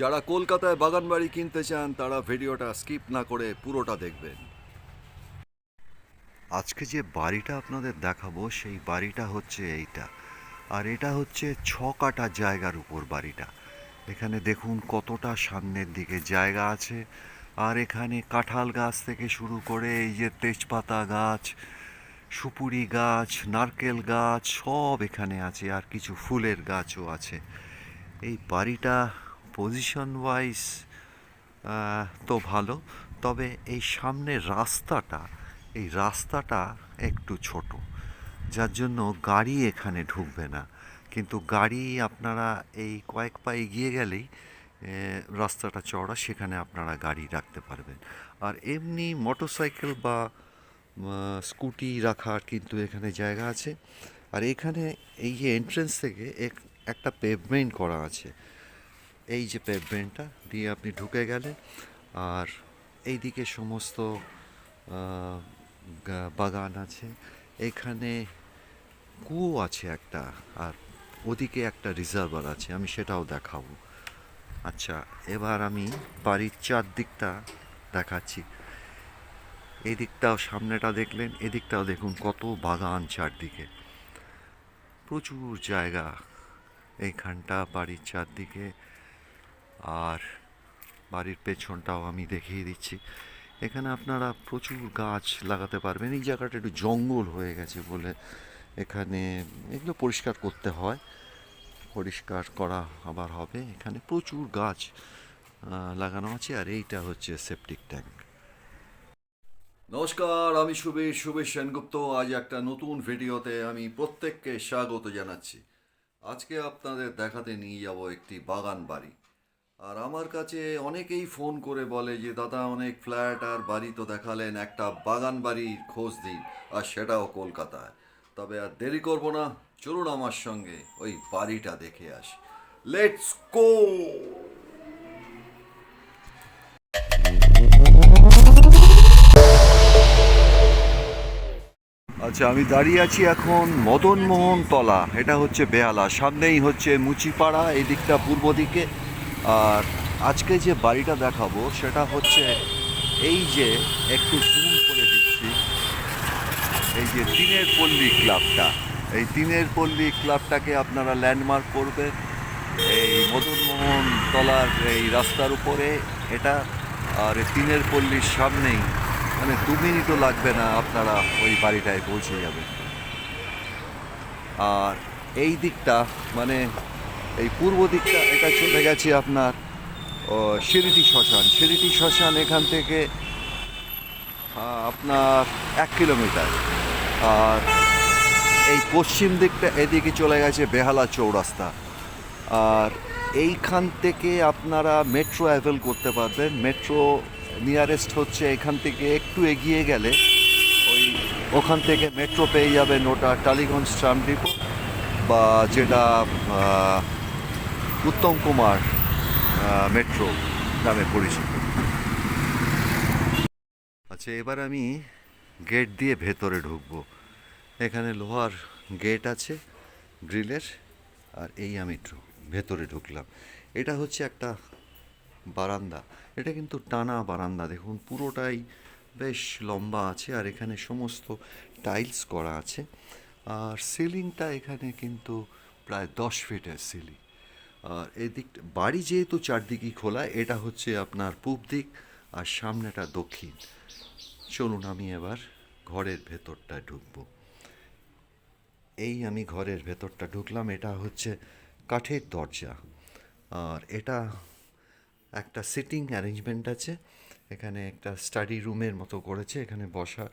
যারা কলকাতায় বাগান বাড়ি কিনতে চান, তারা ভিডিওটা স্কিপ না করে পুরোটা দেখবেন। আজকে যে বাড়িটা আপনাদের দেখাবো, সেই বাড়িটা হচ্ছে এইটা। আর এটা হচ্ছে ছ কাটা জায়গার উপর বাড়িটা। এখানে দেখুন কতটা সামনের দিকে জায়গা আছে। আর এখানে কাঁঠাল গাছ থেকে শুরু করে এই যে তেজপাতা গাছ, সুপুরি গাছ, নারকেল গাছ, সব এখানে আছে। আর কিছু ফুলের গাছও আছে। এই বাড়িটা পজিশন ওয়াইজ তো ভালো। তবে এই সামনের রাস্তাটা, এই রাস্তাটা একটু ছোট, যার জন্য গাড়ি এখানে ঢুকবে না। কিন্তু গাড়ি আপনারা এই কয়েক পা এগিয়ে গেলেই রাস্তাটা চওড়া, সেখানে আপনারা গাড়ি রাখতে পারবেন। আর এমনি মোটরসাইকেল বা স্কুটি রাখার কিন্তু এখানে জায়গা আছে। আর এখানে এই যে এন্ট্রেন্স থেকে এক- একটা পেভমেন্ট করা আছে। এই যে পেভমেন্টটা দিয়ে আপনি ঢুকে গেলেন আর এইদিকে সমস্ত বাগান আছে। এখানে কুয়ো আছে একটা আর ওদিকে একটা রিজার্ভার আছে, আমি সেটাও দেখাবো। আচ্ছা এবার আমি বাড়ির চারদিকটা দেখাচ্ছি। এই দিকটাও সামনেটা দেখলেন, এদিকটাও দেখুন কত বাগান চারদিকে। প্রচুর জায়গা। এইখানটা বাড়ির চারদিকে। আর বাড়ির পেছনটাও আমি দেখিয়ে দিচ্ছি। এখানে আপনারা প্রচুর গাছ লাগাতে পারবেন। এই জায়গাটা একটু জঙ্গল হয়ে গেছে বলে এখানে এগুলো পরিষ্কার করতে হয়। পরিষ্কার করা আবার হবে। এখানে প্রচুর গাছ লাগানো আছে আর এইটা হচ্ছে সেপটিক ট্যাঙ্ক নমস্কার, আমি সুবীর সুবীর সেনগুপ্ত। আজ একটা নতুন ভিডিওতে আমি প্রত্যেককে স্বাগত জানাচ্ছি। আজকে আপনাদের দেখাতে নিয়ে যাব একটি বাগান বাড়ি। আর আমার কাছে অনেকেই ফোন করে বলে যে, দাদা, অনেক ফ্ল্যাট আর বাড়ি তো দেখালেন, একটা বাগান বাড়ির খোঁজ দিন। আর সেটাও কলকাতায়। তবে আর দেরি করব না, চলুন আমার সঙ্গে ওই বাড়িটা দেখে আসি। লেটস গো আচ্ছা আমি দাঁড়িয়ে আছি এখন মদনমোহন তলা এটা হচ্ছে বেহালা, সামনেই হচ্ছে মুচিপাড়া এই দিকটা পূর্ব দিকে। আর আজকে যে বাড়িটা দেখাবো, সেটা হচ্ছে এই যে একটু জুম করে দিচ্ছি। এই যে তিনের পল্লী ক্লাবটা। এই তিনের পল্লী ক্লাবটাকে আপনারা ল্যান্ডমার্ক করবেন এই মদনমোহন তলার এই রাস্তার উপরে এটা। আর তিনের পল্লীর সামনেই মানে দু মিনিটও লাগবে না আপনারা ওই বাড়িটায় পৌঁছে যাবেন। আর এই দিকটা মানে এই পূর্ব দিকটা এটা চলে গেছে আপনার ও, শিরিটি শ্মশান। শিরিটি শ্মশান এখান থেকে আপনার এক কিলোমিটার। আর এই পশ্চিম দিকটা এদিকে চলে গেছে বেহালা চৌরাস্তা। আর এইখান থেকে আপনারা মেট্রো অ্যাভেল করতে পারবেন। মেট্রো নিয়ারেস্ট হচ্ছে এখান থেকে একটু এগিয়ে গেলে ওই ওখান থেকে মেট্রো পেয়ে যাবেন ওটা টালিগঞ্জ ট্রাম ডিপো বা যেটা উত্তম কুমার মেট্রো নামে পরিচিত। আচ্ছা এবার আমি গেট দিয়ে ভেতরে ঢুকবো। এখানে লোহার গেট আছে, গ্রিলের, আর এই আমি ভেতরে ঢুকলাম। এটা হচ্ছে একটা বারান্দা। এটা কিন্তু টানা বারান্দা, দেখুন পুরোটাই বেশ লম্বা আছে, আর এখানে সমস্ত টাইলস করা আছে। আর সিলিংটা এখানে কিন্তু প্রায় দশ ফিটের সিলিং। আর এদিক বাড়ি যেহেতু চারদিকই খোলা, এটা হচ্ছে আপনার পূব দিক আর সামনেটা দক্ষিণ। চলুন আমি এবার ঘরের ভেতরটা ঢুকবো। এই আমি ঘরের ভেতরটা ঢুকলাম, এটা হচ্ছে কাঠের দরজা। আর এটা একটা সিটিং অ্যারেঞ্জমেন্ট আছে, এখানে একটা স্টাডি রুমের মতো করেছে, এখানে বসা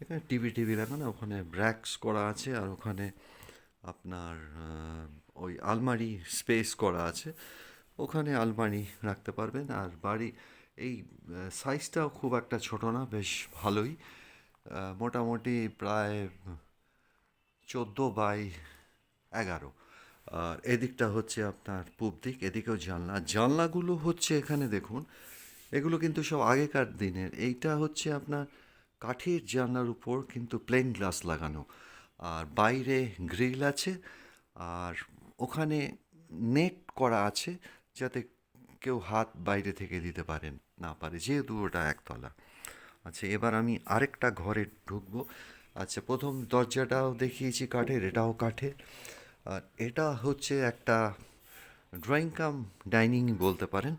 এখানে টিভি টিভি লাগানো, ওখানে ব্র্যাক্স করা আছে, আর ওখানে আপনার ওই আলমারি স্পেস করা আছে। ওখানে আলমারি রাখতে পারবেন। আর বাড়ি, এই সাইজটাও খুব একটা ছোট না, বেশ ভালোই। মোটামুটি প্রায় চোদ্দ বাই এগারো। আর এদিকটা হচ্ছে আপনার পূব দিক, এদিকেও জানলা। জানলাগুলো হচ্ছে এখানে দেখুন, এগুলো কিন্তু সব আগেকার দিনের। এইটা হচ্ছে আপনার কাঠের জানলার উপর কিন্তু প্লেন গ্লাস লাগানো। আর বাইরে গ্রিল আছে, আর ওখানে নেট করা আছে যাতে কেউ হাত বাইরে থেকে দিতে পারেন, না পারে, যেহেতু ওটা একতলা। আচ্ছা এবার আমি আরেকটা ঘরে ঢুকবো। আচ্ছা প্রথম দরজাটাও দেখিয়েছি কাঠের, এটাও কাঠের। আর এটা হচ্ছে একটা ড্রয়িং কাম, ডাইনিং বলতে পারেন।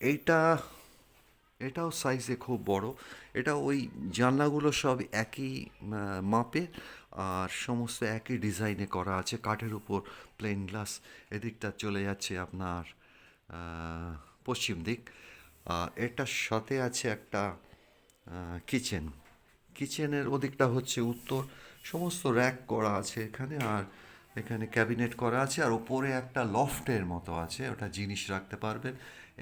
এইটা, এটাও সাইজে খুব বড়। এটা ওই জানলাগুলো সব একই মাপের। আর সমস্ত একই ডিজাইনে করা আছে। কাঠের উপর প্লেন গ্লাস এদিকটা চলে যাচ্ছে আপনার পশ্চিম দিক। এটার সাথে আছে একটা কিচেন কিচেনের ওদিকটা হচ্ছে উত্তর। সমস্ত র্যাক করা আছে এখানে আর এখানে ক্যাবিনেট করা আছে। আর ওপরে একটা লফটের মতো আছে, ওটা জিনিস রাখতে পারবেন।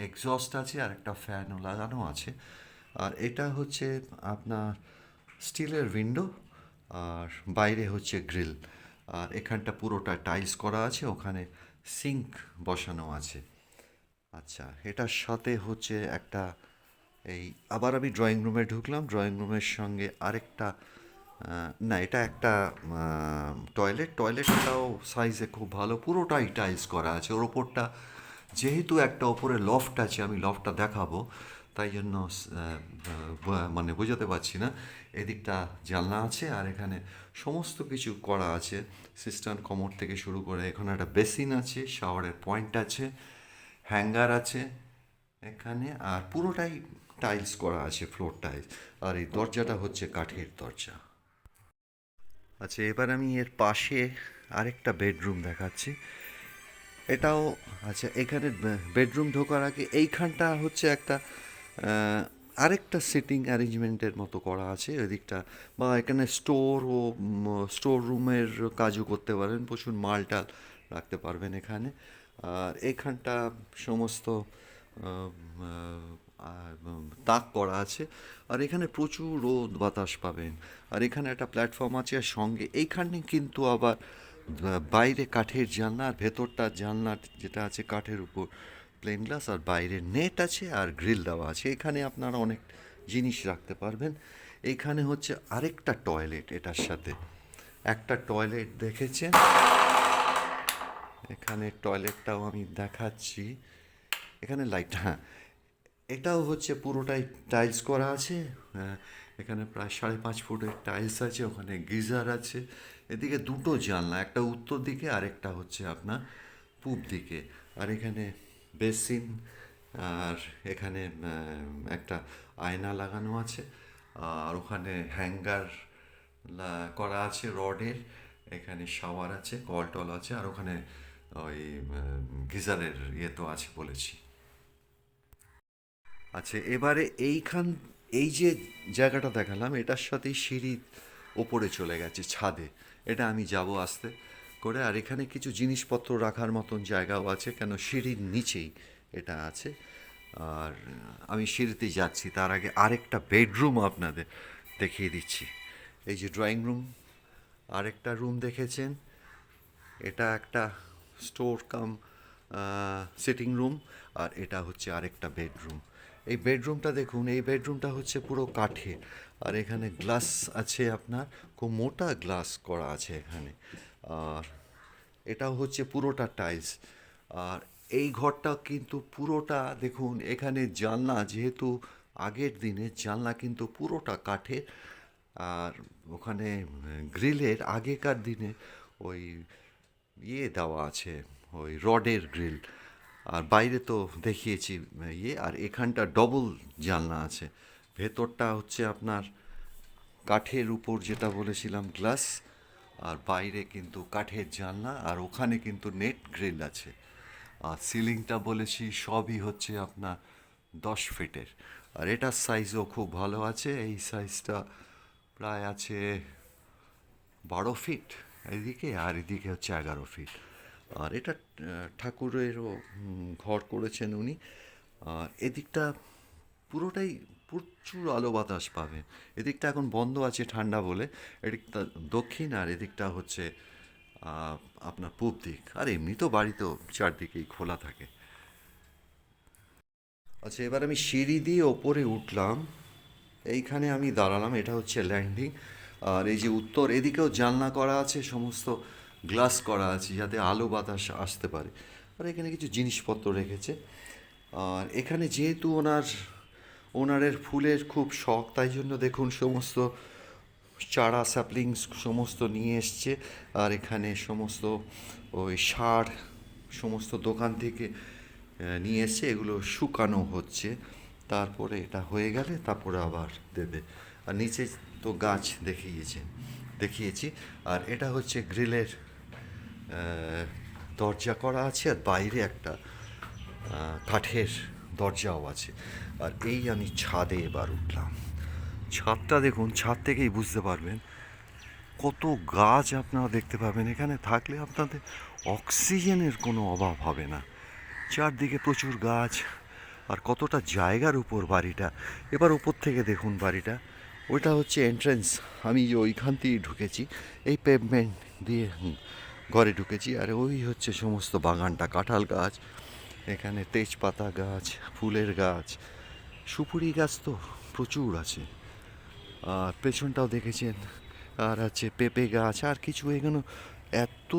এক্সস্ট আছে আর একটা ফ্যানও লাগানো আছে। আর এটা হচ্ছে আপনার স্টিলের উইন্ডো আর বাইরে হচ্ছে গ্রিল। আর এখানটা পুরোটা টাইলস করা আছে, ওখানে সিঙ্ক বসানো আছে। আচ্ছা এটার সাথে হচ্ছে একটা এই, আবার আমি ড্রয়িং রুমে ঢুকলাম। ড্রয়িং রুমের সঙ্গে আরেকটা না, এটা একটা টয়লেট। টয়লেটটাও সাইজে খুব ভালো। পুরোটাই টাইলস করা আছে। ওর ওপরটা যেহেতু একটা ওপরে লফট আছে, আমি লফটটা দেখাবো। তাই জন্য মানে বোঝাতে পারছি না। এদিকটা জানলা আছে আর এখানে সমস্ত কিছু করা আছে। সিস্টার্ন কমোড থেকে শুরু করে এখানে একটা বেসিন আছে, শাওয়ারের পয়েন্ট আছে, হ্যাঙ্গার আছে এখানে আর পুরোটাই টাইলস করা আছে, ফ্লোর টাইলস। আর এই দরজাটা হচ্ছে কাঠের দরজা। আচ্ছা এবার আমি এর পাশে আরেকটা বেডরুম দেখাচ্ছি। এটাও আচ্ছা এখানে বেডরুম ঢোকার আগে এইখানটা হচ্ছে একটা আরেকটা সিটিং অ্যারেঞ্জমেন্টের মতো করা আছে ওইদিকটা বা এখানে স্টোর ও স্টোর রুমের কাজও করতে পারেন, প্রচুর মাল টাল রাখতে পারবেন এখানে। আর এখানটা সমস্ত তাক করা আছে। আর এখানে প্রচুর রোদ বাতাস পাবেন। আর এখানে একটা প্ল্যাটফর্ম আছে আর সঙ্গে এইখানে কিন্তু আবার বাইরে কাঠের জানলা আর ভেতরটা জানলা যেটা আছে কাঠের উপর। প্লেন গ্লাস আর বাইরে নেট আছে আর গ্রিল দেওয়া আছে। এখানে আপনারা অনেক জিনিস রাখতে পারবেন। এইখানে হচ্ছে আরেকটা টয়লেট এটার সাথে। একটা টয়লেট দেখেছেন? এখানে টয়লেটটাও আমি দেখাচ্ছি। এখানে লাইট হ্যাঁ। এটাও হচ্ছে পুরোটাই টাইলস করা আছে। হ্যাঁ, এখানে প্রায় সাড়ে পাঁচ ফুটের টাইলস আছে ওখানে গিজার আছে। এদিকে দুটো জানলা একটা উত্তর দিকে আর একটা হচ্ছে আপনার পূব দিকে। আর এখানে বেসিন আর এখানে একটা আয়না লাগানো আছে। আর ওখানে হ্যাঙ্গার করা আছে রডের। এখানে শাওয়ার আছে কল টল আছে, আর ওখানে ওই গিজারের ইয়ে তো আছে বলেছি। আচ্ছা এবারে এইখান, এই যে জায়গাটা দেখালাম, এটার সাথেই সিঁড়ি ওপরে চলে গেছে, ছাদে। এটা আমি যাব আসতে। করে, আর এখানে কিছু জিনিসপত্র রাখার মতন জায়গাও আছে, কেন সিঁড়ির নিচেই এটা আছে। আর আমি সিঁড়িতে যাচ্ছি, তার আগে আরেকটা বেডরুম আপনাদের দেখিয়ে দিচ্ছি। এই যে ড্রয়িং রুম, আরেকটা রুম দেখেছেন। এটা একটা স্টোর কাম সিটিং রুম, আর এটা হচ্ছে আরেকটা বেডরুম। এই বেডরুমটা দেখুন, এই বেডরুমটা হচ্ছে পুরো কাঠের, আর এখানে গ্লাস আছে আপনার, খুব মোটা গ্লাস করা আছে এখানে। আর এটাও হচ্ছে পুরোটা টাইলস আর এই ঘরটা কিন্তু পুরোটা, দেখুন, এখানে জানলা, যেহেতু আগের দিনে জানলা কিন্তু পুরোটা কাঠের, আর ওখানে গ্রিলের আগেকার দিনে ওই ইয়ে দেওয়া আছে, ওই রডের গ্রিল। আর বাইরে তো দেখিয়েছি ইয়ে আর এখানটা ডবল জানলা আছে। ভেতরটা হচ্ছে আপনার কাঠের উপর যেটা বলেছিলাম গ্লাস আর বাইরে কিন্তু কাঠের জানলা, আর ওখানে কিন্তু নেট গ্রিল আছে। আর সিলিংটা বলেছি, সবই হচ্ছে আপনার দশ ফিটের। আর এটার সাইজও খুব ভালো আছে, এই সাইজটা প্রায় আছে বারো ফিট এদিকে, আর এদিকে হচ্ছে এগারো ফিট। আর এটা ঠাকুরেরও ঘর করেছেন উনি। এদিকটা পুরোটাই প্রচুর আলো বাতাস পাবেন। এদিকটা এখন বন্ধ আছে ঠান্ডা বলে, এদিকটা দক্ষিণ আর এদিকটা হচ্ছে আপনার পূব দিক। আর এমনি তো বাড়ি তো চারদিকেই খোলা থাকে। আচ্ছা এবার আমি সিঁড়ি দিয়ে ওপরে উঠলাম। এইখানে আমি দাঁড়ালাম, এটা হচ্ছে ল্যান্ডিং। আর এই যে উত্তর, এদিকেও জানলা করা আছে, সমস্ত গ্লাস করা আছে, যাতে আলো বাতাস আসতে পারে। আর এখানে কিছু জিনিসপত্র রেখেছে। আর এখানে যেহেতু ওনার ওনারের ফুলের খুব শখ, তাই জন্য দেখুন সমস্ত চারা স্যাপলিংস সমস্ত নিয়ে এসছে। আর এখানে সমস্ত ওই সার সমস্ত দোকান থেকে নিয়ে এসছে। এগুলো শুকানো হচ্ছে। তারপরে এটা হয়ে গেলে তারপরে আবার দেবে। আর নিচে তো গাছ দেখিয়েছে, দেখিয়েছি। আর এটা হচ্ছে গ্রিলের দরজা করা আছে। আর বাইরে একটা কাঠের দরজাও আছে। আর এই আমি ছাদে এবার উঠলাম। ছাদটা দেখুন, ছাদ থেকেই বুঝতে পারবেন কত গাছ আপনারা দেখতে পাবেন এখানে। থাকলে আপনাদের অক্সিজেনের কোনো অভাব হবে না। চারদিকে প্রচুর গাছ আর কতটা জায়গার উপর বাড়িটা। এবার উপর থেকে দেখুন বাড়িটা। ওইটা হচ্ছে এন্ট্রেন্স আমি যে ওইখান দিয়ে ঢুকেছি, এই পেভমেন্ট দিয়ে ঘরে ঢুকেছি। আর ওই হচ্ছে সমস্ত বাগানটা, কাঁঠাল গাছ। এখানে তেজপাতা গাছ, ফুলের গাছ, সুপুরি গাছ তো প্রচুর আছে। আর পেছনটাও দেখেছেন, আর আছে পেঁপে গাছ, আর কিছু এগুলো এত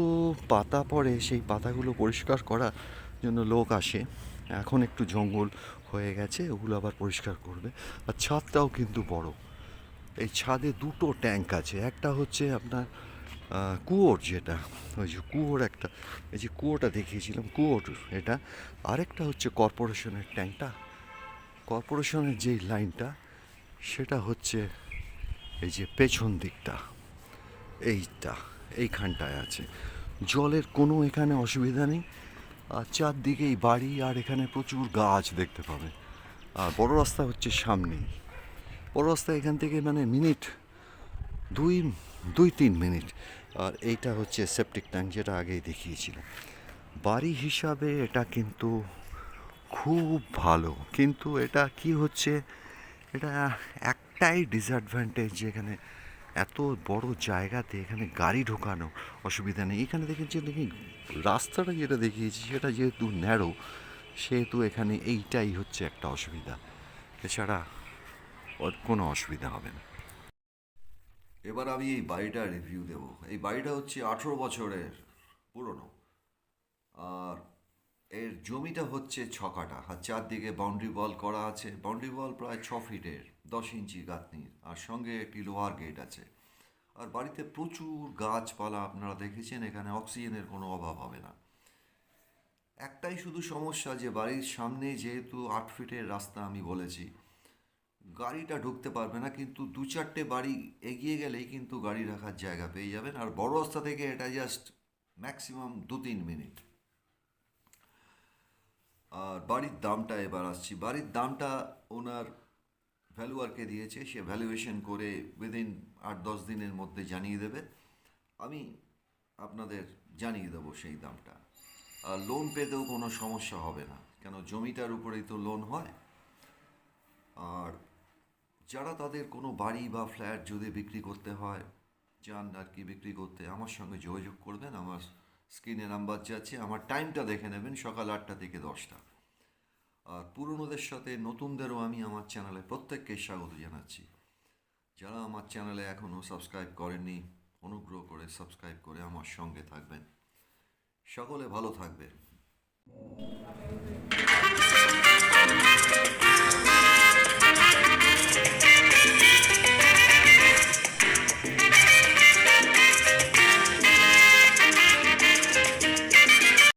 পাতা পড়ে, সেই পাতাগুলো পরিষ্কার করার জন্য লোক আসে। এখন একটু জঙ্গল হয়ে গেছে, ওগুলো আবার পরিষ্কার করবে। আর ছাদটাও কিন্তু বড়। এই ছাদে দুটো ট্যাঙ্ক আছে, একটা হচ্ছে আপনার কুয়োর যেটা, ওই যে কুয়োর একটা, এই যে কুয়োটা দেখিয়েছিলাম, কুয়োর এটা। আরেকটা হচ্ছে কর্পোরেশনের ট্যাঙ্কটা কর্পোরেশনের যেই লাইনটা, সেটা হচ্ছে এই যে পেছন দিকটা। এইটা, এইখানটায় আছে। জলের কোনো এখানে অসুবিধা নেই। আর চারদিকেই বাড়ি, আর এখানে প্রচুর গাছ দেখতে পাবে। আর বড় রাস্তা হচ্ছে সামনেই। বড় রাস্তা এখান থেকে মানে মিনিট, দুই দুই, তিন মিনিট। আর এইটা হচ্ছে সেপটিক ট্যাঙ্ক যেটা আগেই দেখিয়েছিলাম। বাড়ি হিসাবে এটা কিন্তু খুব ভালো, কিন্তু এটা কি হচ্ছে, এটা একটাই ডিসঅ্যাডভান্টেজ যেখানে এত বড় জায়গাতে এখানে গাড়ি ঢোকানো অসুবিধা নেই। এখানে দেখেছি দেখি রাস্তাটা যেটা দেখিয়েছি সেটা যেহেতু ন্যারো সেহেতু এখানে এইটাই হচ্ছে একটা অসুবিধা। এছাড়া কোনো অসুবিধা হবে না। এবার আমি এই বাড়িটা রিভিউ দেব। এই বাড়িটা হচ্ছে আঠেরো বছরের পুরনো। আর এর জমিটা হচ্ছে ছ কাটা আর চারদিকে বাউন্ডারি বল করা আছে। বাউন্ডারি বল প্রায় ছ ফিটের, দশ ইঞ্চি গাঁথনির আর সঙ্গে একটি লোহার গেট আছে। আর বাড়িতে প্রচুর গাছপালা আপনারা দেখেছেন, এখানে অক্সিজেনের কোনো অভাব হবে না। একটাই শুধু সমস্যা যে বাড়ির সামনে যেহেতু আট ফিটের রাস্তা আমি বলেছি গাড়িটা ঢুকতে পারবে না, কিন্তু দু চারটে বাড়ি এগিয়ে গেলেই কিন্তু গাড়ি রাখার জায়গা পেয়ে যাবেন। আর বড় রাস্তা থেকে এটা জাস্ট ম্যাক্সিমাম দু তিন মিনিট আর বাড়ির দামটা এবার আসছি। বাড়ির দামটা ওনার ভ্যালুয়ারকে দিয়েছে, সে ভ্যালুয়েশন করে উইদিন আট দশ দিনের মধ্যে জানিয়ে দেবে। আমি আপনাদের জানিয়ে দেবো সেই দামটা। আর লোন পেতেও কোনো সমস্যা হবে না, কেন জমিটার উপরেই তো লোন হয়। আর যারা তাদের কোনো বাড়ি বা ফ্ল্যাট যদি বিক্রি করতে হয় চান আর কি বিক্রি করতে, আমার সঙ্গে যোগাযোগ করবেন, আমার স্ক্রিনে নাম্বার যাচ্ছে, আমার টাইমটা দেখে নেবেন, সকাল আটটা থেকে দশটা। আর পুরনোদের সাথে নতুনদেরও আমি আমার চ্যানেলে প্রত্যেককে স্বাগত জানাচ্ছি। যারা আমার চ্যানেলে এখনও সাবস্ক্রাইব করেননি, অনুগ্রহ করে সাবস্ক্রাইব করে আমার সঙ্গে থাকবেন। সকলে ভালো থাকবেন।